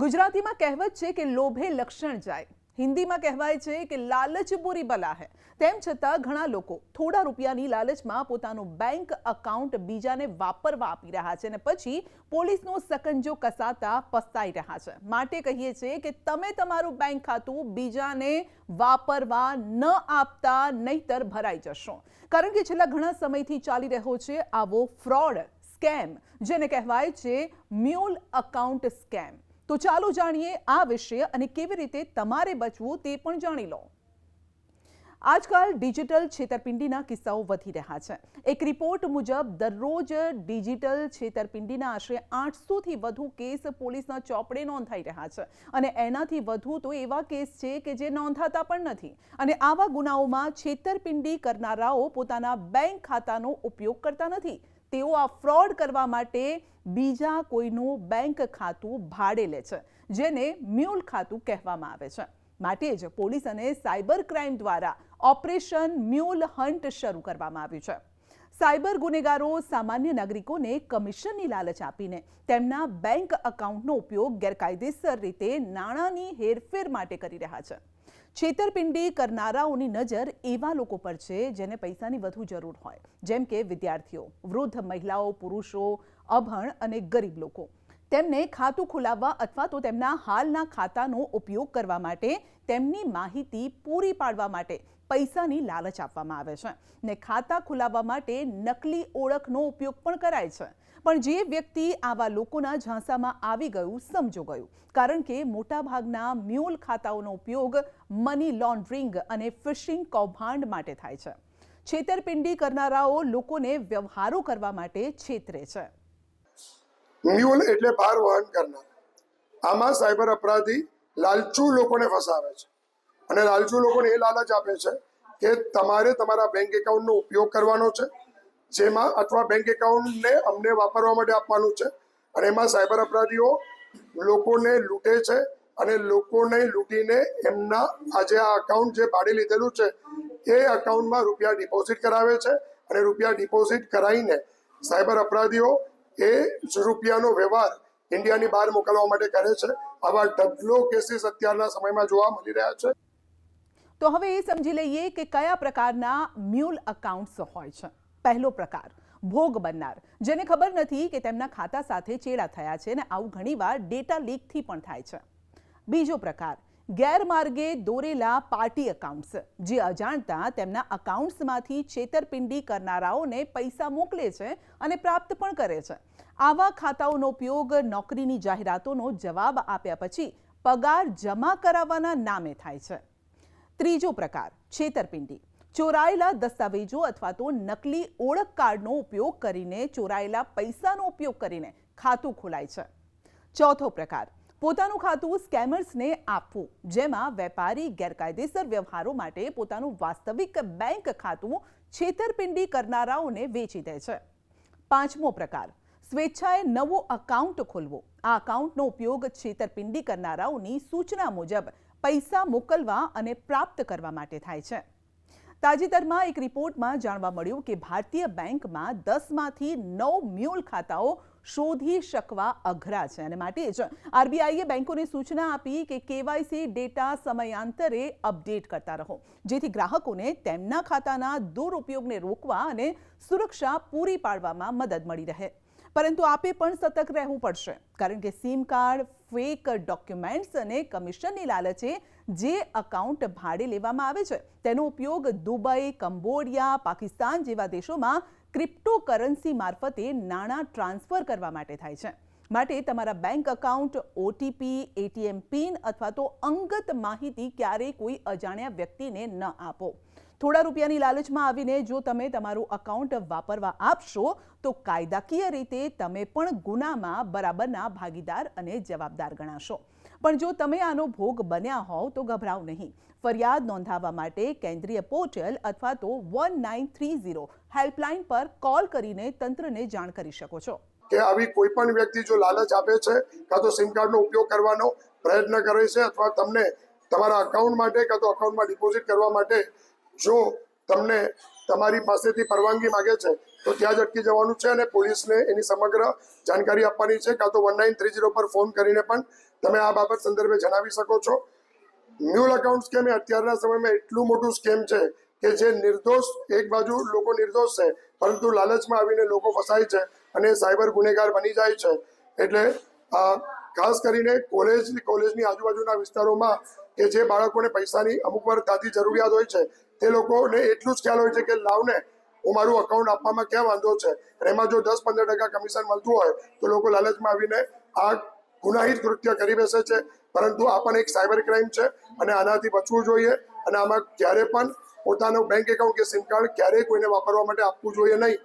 ગુજરાતીમાં કહેવત છે કે લોભે લક્ષણ જાય. હિન્દીમાં કહેવાય છે કે લાલચ બુરી બલા હે. તેમ છતાં ઘણા લોકો થોડા રૂપિયાની લાલચમાં પોતાનું બેંક અકાઉન્ટ બીજાને વાપરવા આપી રહ્યા છે અને પછી પોલીસનો સકંજો કસાતા પસ્તાઈ રહ્યા છે. માટે કહીએ છીએ કે તમે તમારું બેંક ખાતું બીજાને વાપરવા ન આપતા નહીતર ભરાઈ જશો. કારણ કે છેલ્લા ઘણા સમયથી ચાલી રહ્યો છે આવો ફ્રોડ સ્કેમ જેને કહેવાય છે મ્યુલ અકાઉન્ટ સ્કેમ તો ચાલો જાણીએ આ વિશે અને કેવી રીતે તમારે બચવું તે પણ જાણી લો. આજકાલ ડિજિટલ છેતરપિંડીના કિસ્સાઓ વધી રહ્યા છે. એક રિપોર્ટ મુજબ, દરરોજ ડિજિટલ છેતરપિંડીના આશરે આઠસોથી વધુ કેસ પોલીસના ચોપડે નોંધાઈ રહ્યા છે. અને એનાથી વધુ તો એવા કેસ છે કે જે નોંધાતા પણ નથી. અને આવા ગુનાઓમાં છેતરપિંડી કરનારાઓ પોતાના બેંક ખાતાનો ઉપયોગ કરતા નથી. તેઓ આ ફ્રોડ કરવા માટે બીજા કોઈનું બેંક ખાતું ભાડે લે છે, જેને મ્યુલ ખાતું કહેવામાં આવે છે. માટે જ પોલીસ અને સાયબર ક્રાઇમ દ્વારા ઓપરેશન મ્યુલ હન્ટ શરૂ કરવામાં આવ્યું છે. સાયબર ગુનેગારો સામાન્ય નાગરિકોને કમિશનની લાલચ આપીને તેમના બેંક અકાઉન્ટનો ઉપયોગ ગેરકાયદેસર રીતે નાણાંની હેરફેર માટે કરી રહ્યા છે. છેતરપિંડી કરનારાઓની નજર એવા લોકો પર છે જેને પૈસાની વધુ જરૂર હોય. જેમ કે વિદ્યાર્થીઓ, વૃદ્ધ મહિલાઓ, પુરુષો, અભણ અને ગરીબ લોકો. તેમને ખાતું ખોલાવવા અથવા તો તેમના હાલના ખાતાનો ઉપયોગ કરવા માટે તેમની માહિતી પૂરી પાડવા માટે પૈસાની લાલચ આપવામાં આવે છે ને ખાતા ખોલાવવા માટે નકલી ઓળખનો ઉપયોગ પણ કરાય છે. પણ જે વ્યક્તિ આવા લોકોના ઝાંસામાં આવી ગયું સમજો ગયું. કારણ કે મોટાભાગના મ્યુલ ખાતાઓનો ઉપયોગ મની લોન્ડરિંગ અને ફિશિંગ કૌભાંડ માટે થાય છે. છેતરપિંડી કરનારાઓ લોકોને વ્યવહારો કરવા માટે છેતરે છે. મ્યુલ એટલે ભાર વહન કરનાર. આમાં સાયબર અપરાધી લાલચુ લોકોને ફસાવે છે. અને લાલચુ લોકોને એ લાલચ આપે છે કે તમારે તમારા બેંક એકાઉન્ટનો ઉપયોગ કરવાનો છે, જેમાં અથવા બેંક એકાઉન્ટને અમને વાપરવા માટે આપવાનું છે. અને એમાં સાયબર અપરાધીઓ લોકોને લૂંટે છે અને લોકોને લૂંટીને એમના આજે આ અકાઉન્ટ જે ભાડે લીધેલું છે, એ અકાઉન્ટમાં રૂપિયા ડિપોઝિટ કરાવે છે અને રૂપિયા ડિપોઝિટ કરાવીને સાયબર અપરાધીઓ એ રૂપિયાનો વ્યવહાર ઇન્ડિયાની બહાર મોકલવા માટે કરે છે. આવા ઢગલો કેસીસ અત્યારના સમયમાં જોવા મળી રહ્યા છે. તો હવે એ સમજી લઈએ કે કયા પ્રકારના મ્યુલ અકાઉન્ટ્સ હોય છે. પહેલો પ્રકાર, ભોગ બનનાર. જેને ખબર નથી કે તેમના ખાતા સાથે ચેડા થયા છે અને આવું ઘણીવાર ડેટા લીકથી પણ થાય છે. બીજો પ્રકાર, ગેરમાર્ગે દોરેલા પાર્ટી અકાઉન્ટ્સ જે અજાણતા તેમના અકાઉન્ટ્સમાંથી છેતરપિંડી કરનારાઓને પૈસા મોકલે છે અને પ્રાપ્ત પણ કરે છે. આવા ખાતાઓનો ઉપયોગ નોકરીની જાહેરાતોનો જવાબ આપ્યા પછી પગાર જમા કરાવવાના નામે થાય છે. ત્રીજો પ્રકાર, છેતરપિંડી. ચોરાયેલા દસ્તાવેજો અથવા તો નકલી ઓળખ કાર્ડનો ઉપયોગ કરીને ચોરાયેલા પૈસાનો ઉપયોગ કરીને ખાતું ખોલાય છે. ચોથો પ્રકાર, પોતાનું ખાતું સ્કેમર્સને આપવું, જેમાં વેપારી ગેરકાયદેસર વ્યવહારો માટે પોતાનું વાસ્તવિક બેંક ખાતું છેતરપિંડી કરનારાઓને વેચી દે છે. પાંચમો પ્રકાર, સ્વેચ્છાએ નવો અકાઉન્ટ ખોલવો. આ અકાઉન્ટનો ઉપયોગ છેતરપિંડી કરનારાઓની સૂચના મુજબ પૈસા મોકલવા અને પ્રાપ્ત કરવા માટે થાય છે. તાજેતરમાં એક રિપોર્ટમાં જાણવા મળ્યું કે ભારતીય બેંકમાં દસમાંથી નવ મ્યુલ ખાતાઓ શોધી શકવા અઘરા છે અને માટે જ આરબીઆઈએ બેંકોને સૂચના આપી કે કેવાયસી ડેટા સમયાંતરે અપડેટ કરતા રહો, જેથી ગ્રાહકોને તેમના ખાતાના દુરુપયોગને રોકવા અને સુરક્ષા પૂરી પાડવામાં મદદ મળી રહે. પરંતુ આપે પણ સતર્ક રહેવું પડશે, કારણ કે સિમ કાર્ડ ફેક ડોક્યુમેન્ટ્સ અને કમિશનની લાલચે જે અકાઉન્ટ ભાડે લેવામાં આવે છે, તેનો ઉપયોગ દુબઈ, કંબોડિયા, પાકિસ્તાન જેવા દેશોમાં ક્રિપ્ટોકરન્સી મારફતે નાણાં ટ્રાન્સફર કરવા માટે થાય છે. માટે તમારા bank account OTP ATM pin અથવા તો અંગત માહિતી ક્યારેય કોઈ અજાણ્યા વ્યક્તિને ન આપો. થોડા રૂપિયાની લાલચમાં આવીને જો તમે તમારું અકાઉન્ટ વાપરવા આપશો, તો કાયદાકીય રીતે તમે પણ ગુનામાં બરાબરના ભાગીદાર અને જવાબદાર ગણાશો. પણ જો તમે આનો ભોગ બન્યા હોવ, તો ગભરાવ નહીં. ફરિયાદ નોંધાવવા માટે કેન્દ્રીય પોર્ટલ અથવા તો one nine three zero helpline પર કોલ કરીને તંત્રને જાણ કરી શકો છો. કે આવી કોઈ પણ વ્યક્તિ જો લાલચ આપે છે, કાં તો સિમ કાર્ડનો ઉપયોગ કરવાનો પ્રયત્ન કરે છે, અથવા તમને તમારા અકાઉન્ટ માટે, કાં તો અકાઉન્ટમાં ડિપોઝિટ કરવા માટે જો તમને તમારી પાસેથી પરવાનગી માગે છે, તો ત્યાં જ અટકી જવાનું છે અને પોલીસને એની સમગ્ર જાણકારી આપવાની છે. કાં તો વન નાઇન થ્રી જીરો પર ફોન કરીને પણ તમે આ બાબત સંદર્ભે જણાવી શકો છો. મ્યુલ અકાઉન્ટ સ્કેમ એ અત્યારના સમયમાં એટલું મોટું સ્કેમ છે કે જે નિર્દોષ, એક બાજુ લોકો નિર્દોષ છે, પરંતુ લાલચમાં આવીને લોકો ફસાય છે અને સાયબર ગુનેગાર બની જાય છે. એટલે ખાસ કરીને કોલેજ કોલેજની આજુબાજુના વિસ્તારોમાં કે જે બાળકોને પૈસાની અમુક વાર તાતી જરૂરિયાત હોય છે, તે લોકોને એટલું જ ખ્યાલ હોય છે કે લાવને હું મારું અકાઉન્ટ આપવામાં ક્યાં વાંધો છે? અને એમાં જો દસ પંદર ટકા કમિશન મળતું હોય, તો લોકો લાલચમાં આવીને આ ગુનાહિત કૃત્ય કરી બેસે છે. પરંતુ આ પણ એક સાયબર ક્રાઇમ છે અને આનાથી બચવું જોઈએ અને આમાં ક્યારે પણ પોતાનું બેંક એકાઉન્ટ કે સિમ કાર્ડ ક્યારેય કોઈને વાપરવા માટે આપવું જોઈએ નહીં.